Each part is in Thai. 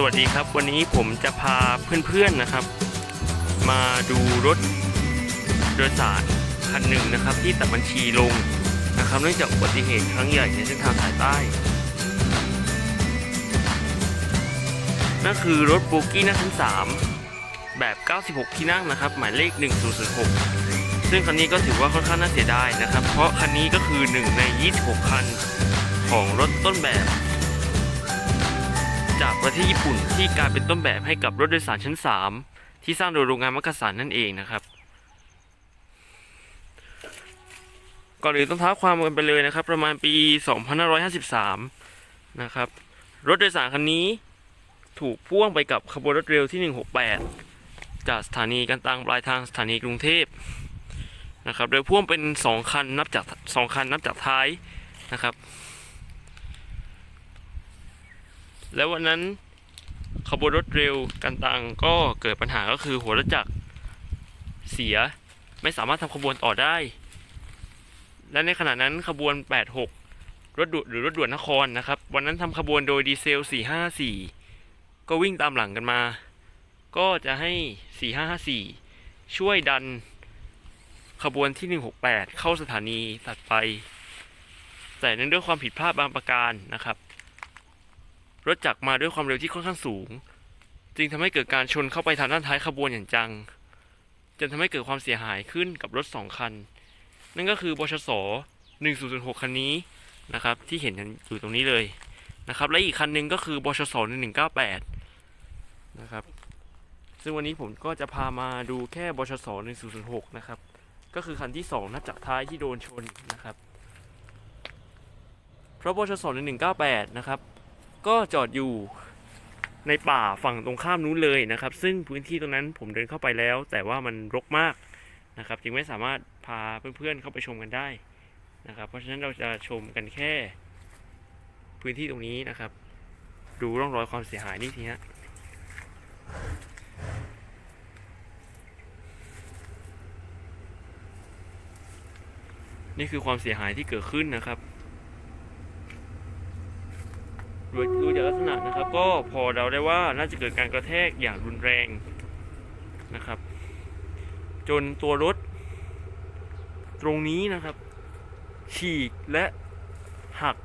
สวัสดีครับ วันนี้ผมจะพาเพื่อนๆนะครับ มาดูรถโดยสารคันหนึ่งนะครับ ที่ตัดบัญชีลงนะครับเนื่องจากอุบัติเหตุครั้งใหญ่ในเส้นทางสายใต้นั่นคือรถโบกี้นั่งชั้น3แบบ 96 ที่นั่งนะครับ หมายเลข 1006 ซึ่งคันนี้ก็ถือว่าค่อนข้างน่าเสียดายนะครับ เพราะคันนี้ก็คือ 1 ใน 26 คันของรถต้นแบบ จากประเทศญี่ปุ่นที่กลายเป็นต้นแบบให้กับรถโดยสารชั้น 3 ที่สร้างโดยโรงงานมักกะสันนั่นเองนะครับ ก่อนอื่นต้องท้าความกันไปเลยนะครับ ประมาณปี 2553 นะครับ รถโดยสารคันนี้ถูกพ่วงไปกับขบวนรถเร็วที่ 168 จากสถานีกันตังปลายทางสถานีกรุงเทพนะครับโดยพ่วงเป็น 2 คันนับจาก2คันนับจากท้ายนะครับ แล้ววันนั้นขบวนรถเร็วกันตังก็เกิดปัญหาก็คือหัวรถจักรเสียไม่สามารถทำขบวนต่อได้ และในขณะนั้นขบวน 86 รถด่วนหรือรถด่วนนครนะครับ วันนั้นทำขบวนโดยดีเซล 454 ก็วิ่งตามหลังกันมา ก็จะให้ 4554 ช่วยดันขบวนที่ 168 เข้าสถานีตัดไป แต่เนื่องด้วยความผิดพลาดบางประการนะครับ รถจักรมาด้วยความเร็วที่ค่อนข้างสูง จึงทำให้เกิดการชนเข้าไปทางด้านท้ายขบวนอย่างจัง จนทำให้เกิดความเสียหายขึ้นกับรถสองคัน นั่นก็คือบชส1006 คันนี้นะครับ ที่เห็นกันอยู่ตรงนี้เลยนะครับ และอีกคันหนึ่งก็คือบชส1198 นะครับ ซึ่งวันนี้ผมก็จะพามาดูแค่บชส1006 นะครับ ก็คือคันที่ 2 นับจากท้ายที่โดนชนนะครับ เพราะบชส1198 นะครับ ก็จอดอยู่ในป่าฝั่งตรงข้ามนู้นเลยนะครับ ซึ่งพื้นที่ตรงนั้นผมเดินเข้าไปแล้ว แต่ว่ามันรกมากนะครับ จึงไม่สามารถพาเพื่อนๆเข้าไปชมกันได้นะครับ เพราะฉะนั้นเราจะชมกันแค่ พื้นที่ตรงนี้นะครับ ดูร่องรอยความเสียหายนี่ทีฮะนี่คือความเสียหายที่เกิดขึ้นนะครับ ดูดูจาก ลักษณะนะครับ ก็พอเดาได้ว่าน่าจะเกิดการกระแทกอย่างรุนแรงนะครับ จนตัวรถ ตรงนี้นะครับ ฉีกและหัก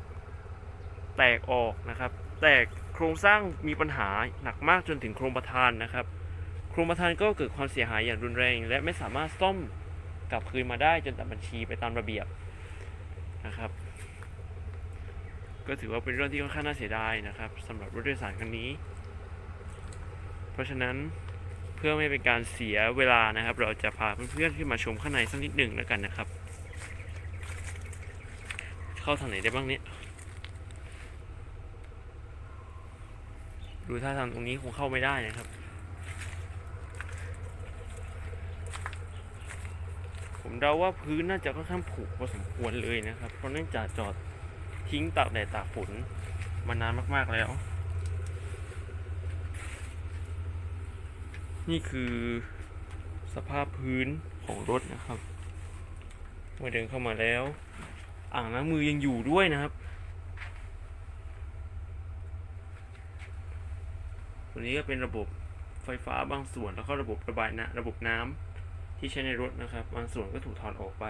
แตกออกนะครับ แตกโครงสร้างมีปัญหาหนักมากจนถึงโครงประธานนะครับ โครงประธานก็เกิดความเสียหายอย่างรุนแรง และไม่สามารถซ่อมกลับคืนมาได้จนตัดบัญชีไปตามระเบียบนะครับ ก็ถือว่าเป็นเรื่องที่ค่อนข้างน่าเสียดายนะครับสำหรับรถโดยสารคันนี้ เพราะฉะนั้นเพื่อไม่เป็นการเสียเวลานะครับ เราจะพาเพื่อนๆขึ้นมาชมข้างในสักนิดหนึ่งแล้วกันนะครับ เข้าทางไหนได้บ้างเนี่ยดูท่าทางตรงนี้คงเข้าไม่ได้นะครับ ผมเดาว่าพื้นน่าจะค่อนข้างผุพอสมควรเลยนะครับ เพราะเนื่องจากจอด ทิ้งตากแดดตากฝนมานานมาก ๆ แล้ว นี่คือสภาพพื้นของรถนะครับ เมื่อเดินเข้ามาแล้ว อ่างล้างมือยังอยู่ด้วยนะครับตัวนี้ก็เป็นระบบไฟฟ้าบางส่วนแล้วก็ระบบระบายน้ำระบบน้ำที่ใช้ในรถนะครับ บางส่วนก็ถูกถอดออกไป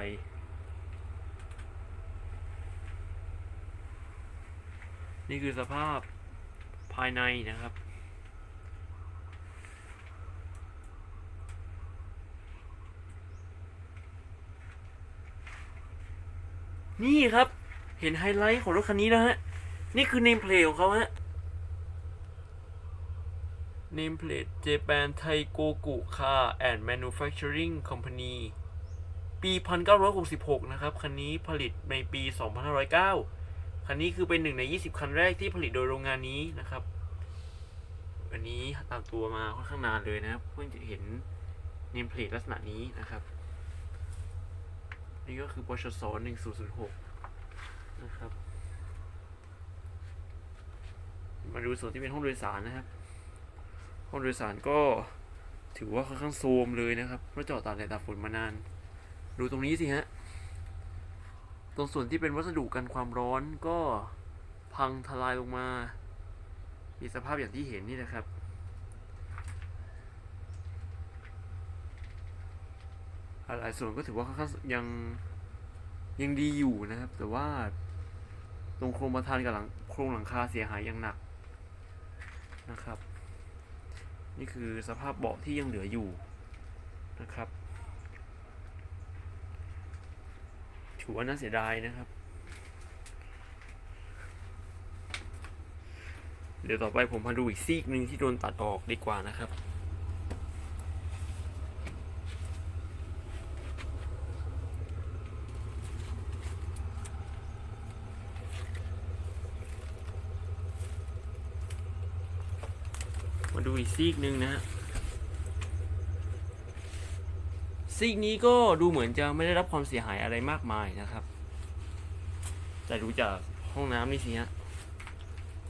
นี่คือสภาพภายในนะครับ นี่ครับ เห็นไฮไลท์ของรถคันนี้นะฮะ นี่คือเนมเพลทของเขาฮะ เนมเพลท Japan Taikoku Car and Manufacturing Company ปี 1966 นะครับ คันนี้ผลิตในปี 2509 คันนี้คือเป็นหนึ่งใน 20 คันแรกที่ผลิตโดยโรงงานนี้นะครับ อันนี้ตามตัวมาค่อนข้างนานเลยนะครับเพิ่งจะเห็นเนมเพลทลักษณะนี้นะครับ นี่ก็คือปชส1006 นะครับ มาดูส่วนที่เป็นห้องโดยสารนะครับ ห้องโดยสารก็ถือว่าค่อนข้างโทรมเลยนะครับเพราะจอดตากแดดตากฝนมานาน ดูตรงนี้สิฮะ ตรงส่วนที่เป็นวัสดุกันความร้อนก็พังทลายลงมา มีสภาพอย่างที่เห็นนี่นะครับ หลายส่วนก็ถือว่าค่อนข้างยังยังดีอยู่นะครับ แต่ว่าตรงโครงประธานกับหลังโครงหลังคาเสียหายอย่างหนักนะครับ นี่คือสภาพเบาะที่ยังเหลืออยู่นะครับ ถือว่าน่าเสียดายนะครับ เดี๋ยวต่อไปผมมาดูอีกซีกหนึ่งที่โดนตัดออกดีกว่านะครับมาดูอีกซีกหนึ่งนะฮะ ซีกนี้ก็ดูเหมือนจะไม่ได้รับความเสียหายอะไรมากมายนะครับแต่ดูจากห้องน้ำนี่สิฮะ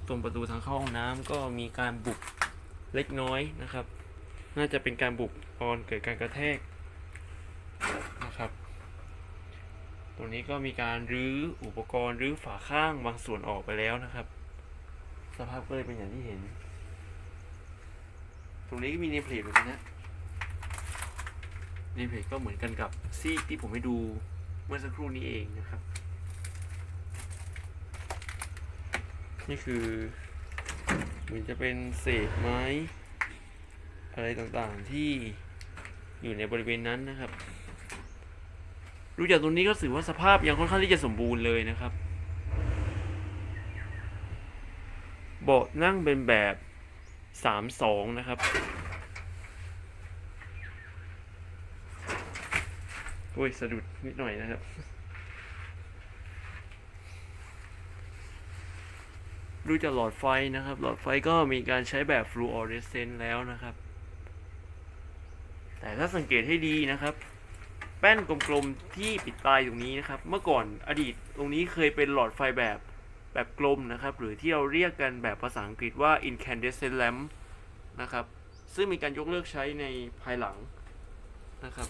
ตรงประตูทางเข้าห้องน้ำก็มีการบุบเล็กน้อยนะครับ น่าจะเป็นการบุบตอนเกิดการกระแทกนะครับ ตรงนี้ก็มีการรื้ออุปกรณ์รื้อฝาข้างบางส่วนออกไปแล้วนะครับ สภาพก็เลยเป็นอย่างที่เห็น ตรงนี้ก็มีเนมเพลทเหมือนกันนะ เนมเพลทก็เหมือนกันกับซีกที่ผมให้ดูเมื่อสักครู่นี้เองนะครับ นี่คือเหมือนจะเป็นเศษไม้ อะไรต่างๆที่อยู่ในบริเวณนั้นนะครับดูจากตรงนี้ก็ถือว่าสภาพยังค่อนข้างที่จะสมบูรณ์เลยนะครับ เบาะนั่งเป็นแบบสามสองนะครับ อุ้ยสะดุดนิดหน่อยนะครับ ดูจากหลอดไฟนะครับ หลอดไฟก็มีการใช้แบบฟลูออเรสเซนต์แล้วนะครับ แต่ถ้าสังเกตให้ดีนะครับ แป้นกลมๆที่ปิดปลายตรงนี้นะครับ เมื่อก่อนอดีตตรงนี้เคยเป็นหลอดไฟแบบแบบกลมนะครับ หรือที่เราเรียกกันแบบภาษาอังกฤษว่า incandescent lamp นะครับ ซึ่งมีการยกเลิกใช้ในภายหลังนะครับ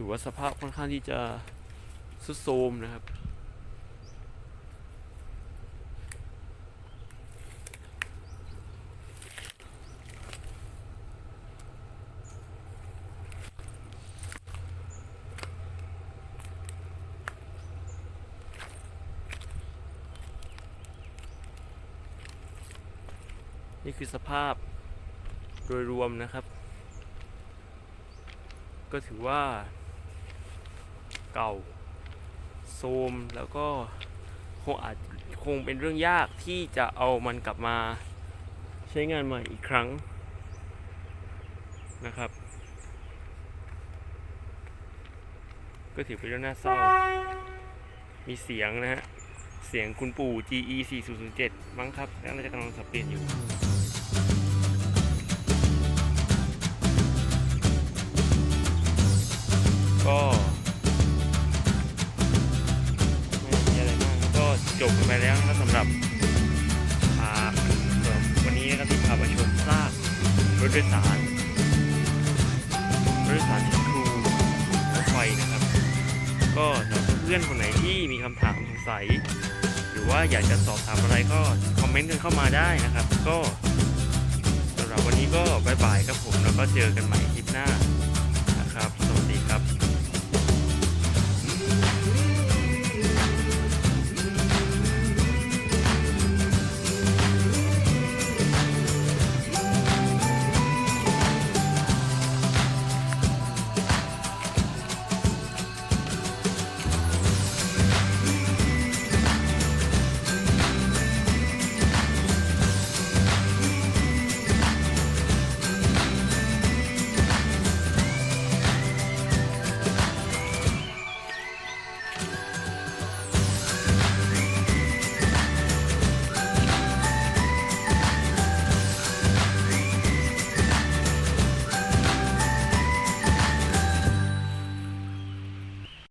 ถือว่าสภาพค่อนข้างที่จะสุดโทมนะครับ นี่คือสภาพโดยรวมนะครับ ก็ถือว่า เก่าโทรมแล้วก็คงอาจคงเป็นเรื่องยากที่จะเอามันกลับมาใช้งานใหม่อีกครั้งนะครับ ก็ถือเป็นเรื่องน่าเศร้า มีเสียงนะฮะ เสียงคุณปู่ GE 4007มั้งครับน่าจะกำลังสับเปลี่ยนอยู่ แล้วนะครับสำหรับอ่าสำหรับวันนี้นะครับที่พามาชมซากรถโดยสารรถโดยสารที่ครูรถไฟนะครับ ก็สำหรับเพื่อนคนไหนที่มีคำถามสงสัย หรือว่าอยากจะสอบถามอะไรก็คอมเมนต์กันเข้ามาได้นะครับ ก็สำหรับวันนี้ก็บายบายครับผมแล้วก็เจอกันใหม่คลิปหน้า